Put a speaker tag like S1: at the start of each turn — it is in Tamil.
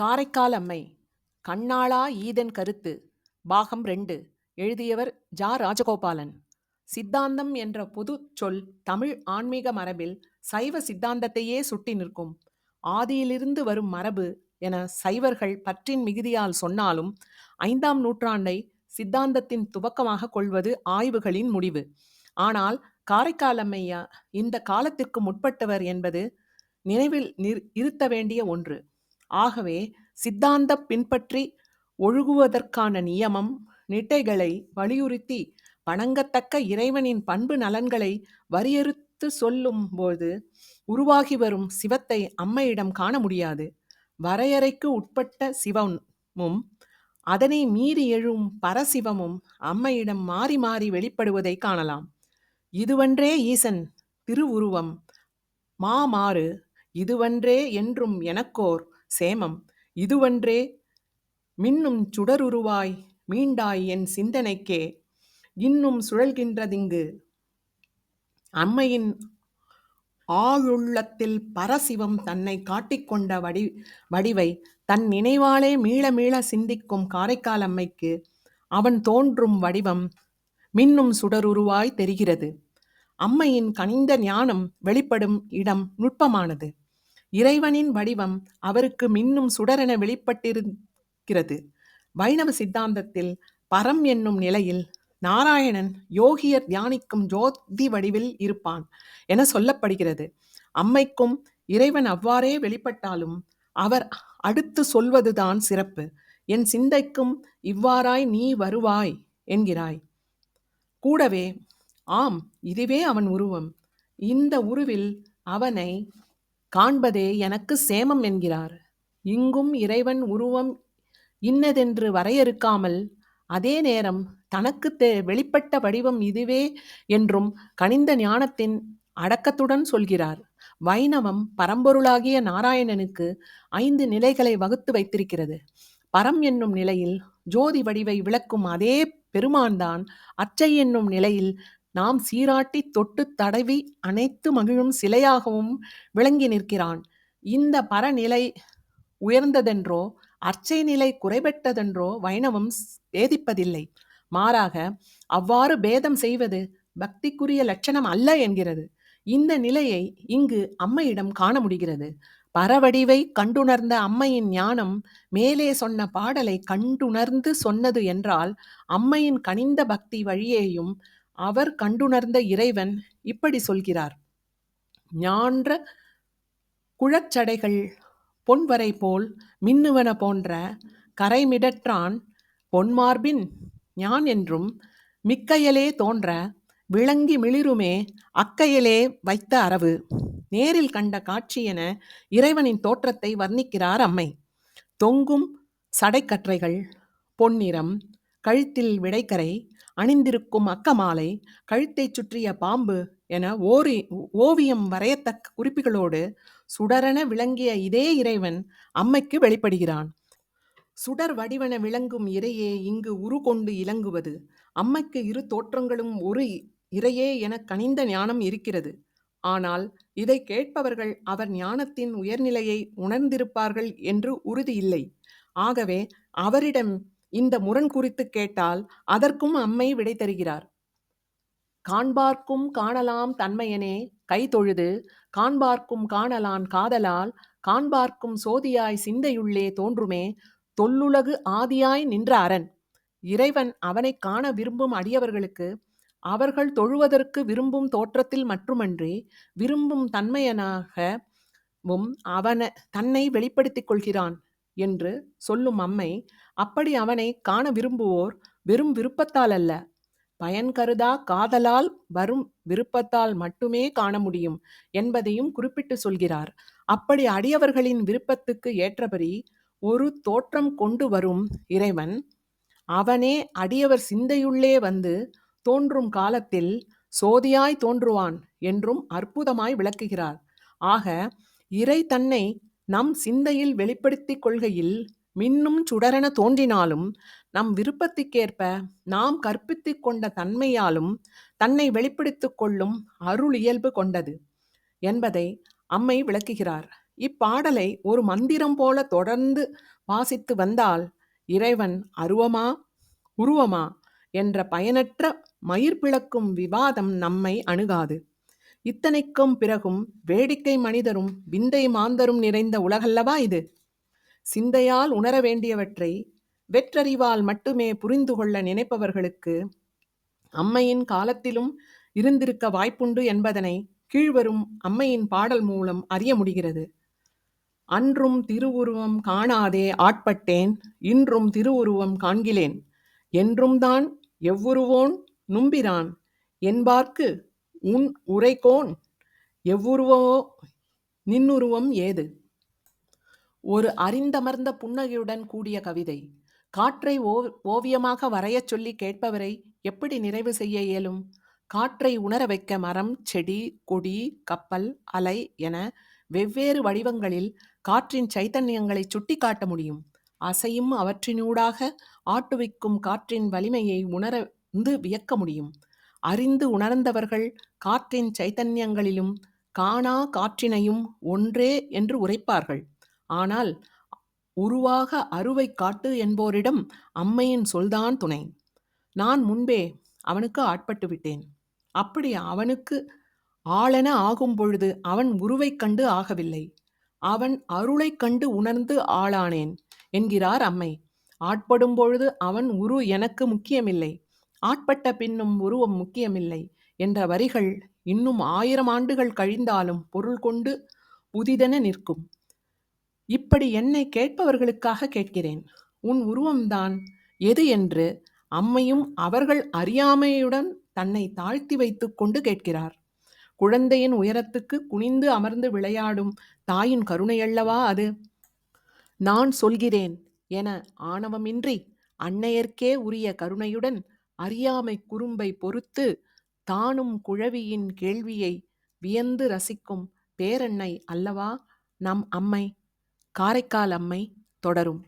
S1: காரைக்கால் அம்மை கண்ணாளா ஈதன் கருத்து பாகம் ரெண்டு எழுதியவர் ஜா. ராஜகோபாலன். சித்தாந்தம் என்ற பொது சொல் தமிழ் ஆன்மீக மரபில் சைவ சித்தாந்தத்தையே சுட்டி நிற்கும். ஆதியிலிருந்து வரும் மரபு என சைவர்கள் பற்றின் மிகுதியால் சொன்னாலும் ஐந்தாம் நூற்றாண்டை சித்தாந்தத்தின் துவக்கமாக கொள்வது ஆய்வுகளின் முடிவு. ஆனால் காரைக்கால் அம்மையா இந்த காலத்திற்கு முற்பட்டவர் என்பது நினைவில் நிறு- இருத்த வேண்டிய ஒன்று. ஆகவே சித்தாந்தப் பின்பற்றி ஒழுகுவதற்கான நியமம் நிட்டைகளை வலியுறுத்தி வணங்கத்தக்க இறைவனின் பண்பு நலன்களை வரியறுத்து சொல்லும் போது உருவாகி வரும் சிவத்தை அம்மையிடம் காண முடியாது. வரையறைக்கு உட்பட்ட சிவமும் அதனை மீறி எழும் பரசிவமும் அம்மையிடம் மாறி மாறி வெளிப்படுவதை காணலாம். இதுவன்றே ஈசன் திருவுருவம் மாமாறு இதுவன்றே என்றும் எனக்கோர் சேமம். இதுவன்றே மின்னும் சுடருருவாய் மீண்டாய் என் சிந்தனைக்கே. இன்னும் சுழல்கின்றதிங்கு அம்மையின் ஆளுள்ளத்தில் பரசிவம் தன்னை காட்டிக்கொண்ட வடி வடிவை தன் நினைவாலே மீள மீள சிந்திக்கும் காரைக்கால் அம்மைக்கு அவன் தோன்றும் வடிவம் மின்னும் சுடருருவாய் தெரிகிறது. அம்மையின் கனிந்த ஞானம் வெளிப்படும் இடம் நுட்பமானது. இறைவனின் வடிவம் அவருக்கு மின்னும் சுடரென வெளிப்பட்டிருக்கிறது. வைணவ சித்தாந்தத்தில் பரம் என்னும் நிலையில் நாராயணன் யோகியர் தியானிக்கும் ஜோதி வடிவில் இருப்பான் என சொல்லப்படுகிறது. அம்மைக்கும் இறைவன் அவ்வாறே வெளிப்பட்டாலும் அவர் அடுத்து சொல்வதுதான் சிறப்பு. என் சிந்தைக்கும் இவ்வாறாய் நீ வருவாய் என்கிறாய். கூடவே ஆம் இதுவே அவன் உருவம். இந்த உருவில் அவனை காண்பதே எனக்கு சேமம் என்கிறார். இங்கும் இறைவன் உருவம் இன்னதென்று வரையறுக்காமல் அதே நேரம் தனக்கு தெ- வெளிப்பட்ட வடிவம் இதுவே என்றும் கனிந்த ஞானத்தின் அடக்கத்துடன் சொல்கிறார். வைணவம் பரம்பொருளாகிய நாராயணனுக்கு ஐந்து நிலைகளை வகுத்து வைத்திருக்கிறது. பரம் என்னும் நிலையில் ஜோதி வடிவை விளக்கும் அதே பெருமான்தான் அச்சை என்னும் நிலையில் நாம் சீராட்டி தொட்டு தடவி அனைத்து மகிழும் சிலையாகவும் விளங்கி நிற்கிறான். இந்த பரநிலை உயர்ந்ததென்றோ அர்ச்சை நிலை குறைபட்டதென்றோ வைணவம் வேதிப்பதில்லை மாறாக அவ்வாறு பேதம் செய்வது பக்திக்குரிய லட்சணம் அல்ல என்கிறது. இந்த நிலையை இங்கு அம்மையிடம் காண முடிகிறது. பரவடிவை கண்டுணர்ந்த அம்மையின் ஞானம் மேலே சொன்ன பாடலை கண்டுணர்ந்து சொன்னது என்றால் அம்மையின் கனிந்த பக்தி வழியேயும் அவர் கண்டுணர்ந்த இறைவன் இப்படி சொல்கிறார். ஞான்ற குழச்சடைகள் பொன்வரை போல் மின்னுவன போன்ற கரைமிடற்றான் பொன்மார்பின் ஞான் என்றும் மிக்கையலே தோன்ற விளங்கி மிளிருமே அக்கையிலே வைத்த அரவு. நேரில் கண்ட காட்சி என இறைவனின் தோற்றத்தை வர்ணிக்கிறார் அம்மை. தொங்கும் சடைக்கற்றைகள் பொன்னிறம் கழுத்தில் விடைக்கரை அணிந்திருக்கும் அக்கமாலை கழுத்தைச் சுற்றிய பாம்பு என ஓரி ஓவியம் வரையத்தக்க குறிப்புகளோடு சுடரென விளங்கிய இதே இறைவன் அம்மைக்கு வெளிப்படுகிறான். சுடர் வடிவன விளங்கும் இறையே இங்கு உரு கொண்டு இலங்குவது. அம்மைக்கு இரு தோற்றங்களும் ஒரு இறையே என கனிந்த ஞானம் இருக்கிறது. ஆனால் இதை கேட்பவர்கள் அவர் ஞானத்தின் உயர்நிலையை உணர்ந்திருப்பார்கள் என்று உறுதி இல்லை. ஆகவே அவரிடம் இந்த முரண் குறித்து கேட்டால் அதற்கும் அம்மை விடை தருகிறார். காண்பார்க்கும் காணலாம் தன்மையனே கை தொழுது காண்பார்க்கும் காணலான் காதலால் காண்பார்க்கும் சோதியாய் சிந்தையுள்ளே தோன்றுமே தொல்லுலகு ஆதியாய் நின்ற அரண். இறைவன் அவனைக் காண விரும்பும் அடியவர்களுக்கு அவர்கள் தொழுவதற்கு விரும்பும் தோற்றத்தில் மட்டுமன்றி விரும்பும் தன்மையனாகவும் அவன தன்னை வெளிப்படுத்திக் கொள்கிறான். என்று சொல்லும் அம்மை அப்படி அவனை காண விரும்புவோர் வெறும் விருப்பத்தால் அல்ல. பயன் கருதா காதலால் வரும் விருப்பத்தால் மட்டுமே காண முடியும் என்பதையும் குறிப்பிட்டு சொல்கிறார். அப்படி அடியவர்களின் விருப்பத்துக்கு ஏற்றபடி ஒரு தோற்றம் கொண்டு வரும் இறைவன் அவனே அடியவர் சிந்தையுள்ளே வந்து தோன்றும் காலத்தில் சோதியாய் தோன்றுவான் என்றும் அற்புதமாய் விளக்குகிறார். ஆக இறை தன்னை நம் சிந்தையில் வெளிப்படுத்திக் கொள்கையில் மின்னும் சுடரென தோன்றினாலும் நம் விருப்பத்திற்கேற்ப நாம் கற்பித்துக் கொண்ட தன்மையாலும் தன்னை வெளிப்படுத்திக் கொள்ளும் அருள் இயல்பு கொண்டது என்பதை அம்மை விளக்குகிறார். இப்பாடலை ஒரு மந்திரம் போல தொடர்ந்து வாசித்து வந்தால் இறைவன் அருவமா உருவமா என்ற பயனற்ற மயிர் பிளக்கும் விவாதம் நம்மை அணுகாது. இத்தனைக்கும் பிறகும் வேடிக்கை மனிதரும் விந்தை மாந்தரும் நிறைந்த உலகல்லவா இது? சிந்தையால் உணர வேண்டியவற்றை வெற்றறிவால் மட்டுமே புரிந்து கொள்ள நினைப்பவர்களுக்கு அம்மையின் காலத்திலும் இருந்திருக்க வாய்ப்புண்டு என்பதனை கீழ்வரும் அம்மையின் பாடல் மூலம் அறிய முடிகிறது. அன்றும் திருவுருவம் காணாதே ஆட்பட்டேன் இன்றும் திருவுருவம் காண்கிலேன். என்றும் தான் எவ்வுருவோன் நும்பிரான்? என்பார்க்கு உன் உரைக்கோன் எவ்வுருவோ நின்னுருவம் ஏது? ஒரு அறிந்தமர்ந்த புன்னகையுடன் கூடிய கவிதை. காற்றை ஓவியமாக வரையச் சொல்லி கேட்பவரை எப்படி நிறைவு செய்ய இயலும்? காற்றை உணர வைக்க மரம் செடி கொடி கப்பல் அலை என வெவ்வேறு வடிவங்களில் காற்றின் சைத்தன்யங்களை சுட்டிக்காட்ட முடியும். அசையும் அவற்றினூடாக ஆட்டுவிக்கும் காற்றின் வலிமையை உணர்ந்து வியக்க முடியும். அறிந்து உணர்ந்தவர்கள் காற்றின் சைத்தன்யங்களிலும் காணா காற்றினையும் ஒன்றே என்று உரைப்பார்கள். ஆனால் உருவாக அருவை காட்டு என்போரிடம் அம்மையின் சொல்தான் துணை. நான் முன்பே அவனுக்கு ஆட்பட்டு விட்டேன். அப்படி அவனுக்கு ஆளென ஆகும் பொழுது அவன் உருவைக் கண்டு ஆகவில்லை. அவன் அருளைக் கண்டு உணர்ந்து ஆளானேன் என்கிறார் அம்மை. ஆட்படும் பொழுது அவன் உரு எனக்கு முக்கியமில்லை. ஆட்பட்ட பின்னும் உருவம் முக்கியமில்லை. என்ற வரிகள் இன்னும் ஆயிரம் ஆண்டுகள் கழிந்தாலும் பொருள் கொண்டு புதிதென நிற்கும். இப்படி என்னை கேட்பவர்களுக்காக கேட்கிறேன். உன் உருவம்தான் எது என்று அம்மையும் அவர்கள் அறியாமையுடன் தன்னை தாழ்த்தி வைத்துக் கொண்டு கேட்கிறார். குழந்தையின் உயரத்துக்கு குனிந்து அமர்ந்து விளையாடும் தாயின் கருணையல்லவா அது? நான் சொல்கிறேன் என ஆணவமின்றி அன்னையர்க்கே உரிய கருணையுடன் அறியாமை குறும்பை பொறுத்து தானும் குழவியின் கேள்வியை வியந்து ரசிக்கும் பேரன்னை அல்லவா நம் அம்மை காரைக்கால் அம்மை தொடரும்.